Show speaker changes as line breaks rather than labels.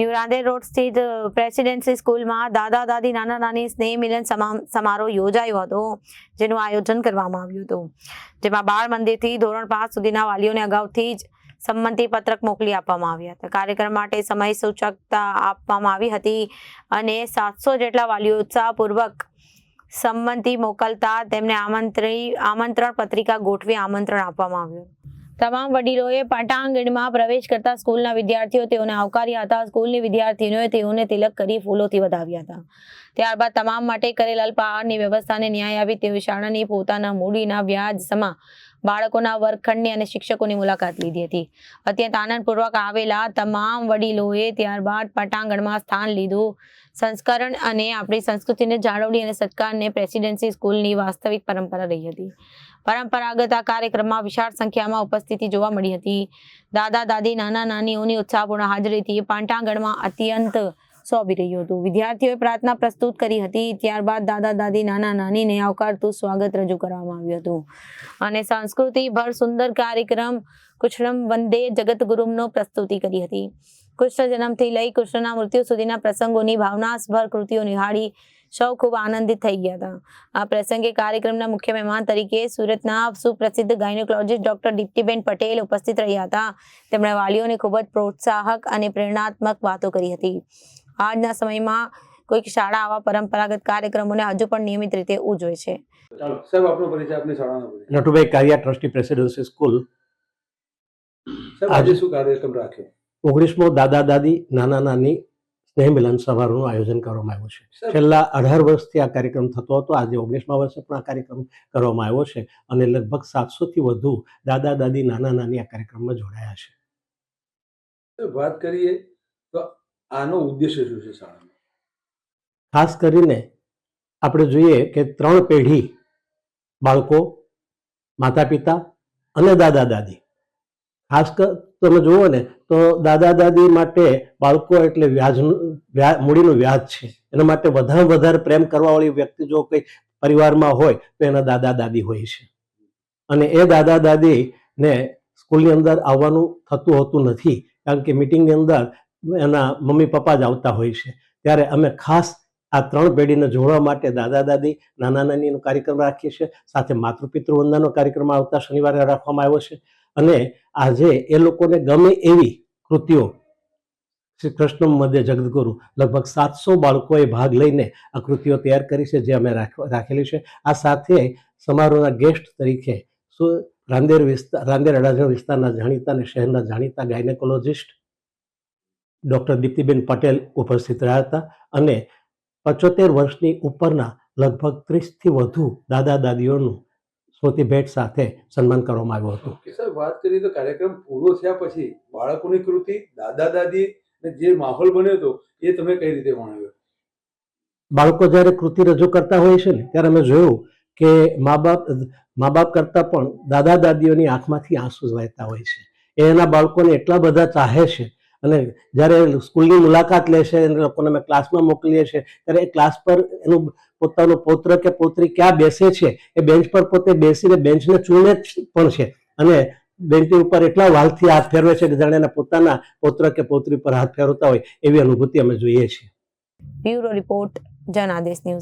New Rander road સ્થિત presidency સ્કૂલમાં દાદા, દાદી, નાના, નાની સ્નેહ મિલન સમા- સમારોહ યોજાયો હતો, જેનું આયોજન કરવામાં આવ્યું હતું. જેમાં બાળ મંદિરથી ધોરણ પાંચ સુધીના વાલીઓને અગાઉથી જ સંમતિ પત્રક મોકલી આપવામાં આવ્યા હતા. કાર્યક્રમ માટે સમય સૂચકતા આપવામાં આવી હતી અને સાતસો જેટલા વાલીઓ ઉત્સાહપૂર્વક સંમતિ મોકલતા તેમને આમંત્રી, આમંત્રણ પત્રિકા ગોઠવી આમંત્રણ આપવામાં આવ્યું તમામ વડીલોએ પટાંગણમાં પ્રવેશ કરતા સ્કૂલના વિદ્યાર્થીઓ તેઓને આવકાર્યા હતા. સ્કૂલની વિદ્યાર્થીઓએ તેઓને તિલક કરી ફૂલોથી વધાવ્યા હતા. ત્યારબાદ તમામ માટે કરેલ અલ્પાહારની વ્યવસ્થાને ન્યાય આવી તેવી શાળાની પોતાના મૂડીના વ્યાજ સમા બાળકોના વર્ગખંડની અને શિક્ષકોની મુલાકાત લીધી હતી. અત્યંત આનંદપૂર્વક આવેલા તમામ વડીલોએ ત્યારબાદ પટાંગણમાં સ્થાન લીધું. સંસ્કરણ અને આપણી સંસ્કૃતિને જાળવણી અને સત્કારને પ્રેસિડેન્સી સ્કૂલની વાસ્તવિક પરંપરા રહી હતી. પરંપરાગત આ કાર્યક્રમમાં વિશાળ સંખ્યામાં ઉપસ્થિતિ જોવા મળી હતી. દાદા, દાદી, નાના, નાનીઓની ઉત્સાહપૂર્ણ હાજરીથી પાંટાંગણમાં અત્યંત શોભી રહ્યું હતું. વિદ્યાર્થીઓએ પ્રાર્થના પ્રસ્તુત કરી હતી. ત્યારબાદ દાદા, દાદી, નાના, નાનીને આવકારતું સ્વાગત રજૂ કરવામાં આવ્યું હતું. અને સંસ્કૃતિ ભર સુંદર કાર્યક્રમ કૃષ્ણમ વંદે જગતગુરુનો પ્રસ્તુતિ કરી હતી. કૃષ્ણ જન્મથી લઈ કૃષ્ણના મૃત્યુ સુધીના પ્રસંગોની ભાવનાસભર કૃતિઓ નિહાળી સૌ ખૂબ આનંદિત થઈ ગયા હતા. આ પ્રસંગે કાર્યક્રમના મુખ્ય મહેમાન તરીકે સુરતના સુપ્રસિદ્ધ ગાયનોકોલોજીસ્ટ ડોક્ટર દીપ્તિબેન પટેલ ઉપસ્થિત રહ્યા હતા. તેમણે વાલીઓને ખૂબ જ પ્રોત્સાહક અને પ્રેરણાત્મક વાતો કરી હતી. આજના સમયમાં કોઈક શાળા આવા પરંપરાગત કાર્યક્રમોને હજુ પણ નિયમિત રીતે ઉજવે છે.
સાહેબ આપનો પરિચય આપની શાળાનો
Natubhai Kariya trustee Presidency School.
આજે શું કાર્યક્રમ રાખ્યો?
ઓગણીસમો દાદા દાદી નાના નાની સ્નેહ મિલન સમારોહનું આયોજન કરવામાં આવ્યું છે. છેલ્લા અઢાર વર્ષથી આ કાર્યક્રમ થતો હતો. આજે ઓગણીસમા વર્ષે પણ આ કાર્યક્રમ કરવામાં આવ્યો છે અને લગભગ સાતસોથી વધુ દાદા દાદી નાના નાની આ કાર્યક્રમમાં જોડાયા છે.
વાત કરીએ તો આનો ઉદ્દેશ્ય શું છે શાળાનો?
ખાસ કરીને આપણે જોઈએ કે ત્રણ પેઢી બાળકો માતા પિતા અને દાદા દાદી. ખાસ તમે જુઓ ને, તો દાદા દાદી માટે બાળકો એટલે વ્યાજનું, વ્યા, મૂડીનું વ્યાજ છે. એના માટે વધારે વધારે પ્રેમ કરવાવાળી વ્યક્તિ જો કોઈ પરિવારમાં હોય, તો એના દાદા દાદી હોય છે. અને એ દાદા દાદીને સ્કૂલની અંદર આવવાનું થતું હોતું નથી. કારણ કે મિટિંગની અંદર એના મમ્મી પપ્પા જ આવતા હોય છે. ત્યારે અમે ખાસ આ ત્રણ પેઢીને જોડવા માટે દાદા દાદી, નાના નાનીનો કાર્યક્રમ રાખીએ છીએ. સાથે માતૃપિતૃ વંદનનો કાર્યક્રમ આવતા શનિવારે રાખવામાં આવ્યો છે. અને આજે એ લોકોને ગમે એવી કૃતિઓ શ્રી કૃષ્ણ મધ્ય જગદગુરુ લગભગ સાતસો બાળકોએ ભાગ લઈને આ કૃતિઓ તૈયાર કરી છે, જે અમે રાખ- રાખેલી છે. આ સાથે સમારોહના ગેસ્ટ તરીકે રાંદેર વિસ્તાર રાંદેર અડાજણ વિસ્તારના જાણીતા અને શહેરના જાણીતા ગાયનેકોલોજીસ્ટ ડૉક્ટર દીપ્તિબેન પટેલ ઉપસ્થિત રહ્યા હતા અને પચોતેર વર્ષની ઉપરના લગભગ ત્રીસથી વધુ દાદા દાદીઓનું સ્મૃતિ ભેટ સાથે સન્માન કરવામાં આવ્યું હતું.
સર વાત કરીએ તો કાર્યક્રમ પૂરો થયા પછી બાળકોની કૃતિ દાદા દાદી જે માહોલ બન્યો હતો એ તમે કઈ રીતે વર્ણવ્યો?
બાળકો જ્યારે કૃતિ રજૂ કરતા હોય છે ને ત્યારે અમે જોયું કે મા બાપ મા બાપ કરતાં પણ દાદા દાદીઓની આંખમાંથી આંસુ વહેતા હોય છે. એના બાળકોને એટલા બધા ચાહે છે અને જ્યારે સ્કૂલની મુલાકાત લે છે અને લોકોને અમે ક્લાસમાં મોકલીએ છીએ, ત્યારે એ ક્લાસ પર એનું પોતાનો પૌત્ર કે પૌત્રી ક્યાં બેસે છે, એ બેન્ચ પર પોતે બેસીને બેન્ચને ચૂણે પણ છે. અને બેન્ચની ઉપર એટલા વાલથી હાથ ફેરવે છે કે જાણે એના પોતાના પૌત્ર કે પૌત્રી પર હાથ ફેરવતા હોય, એવી અનુભૂતિ અમે જોઈએ છીએ.
Bureau report, Janadesh news.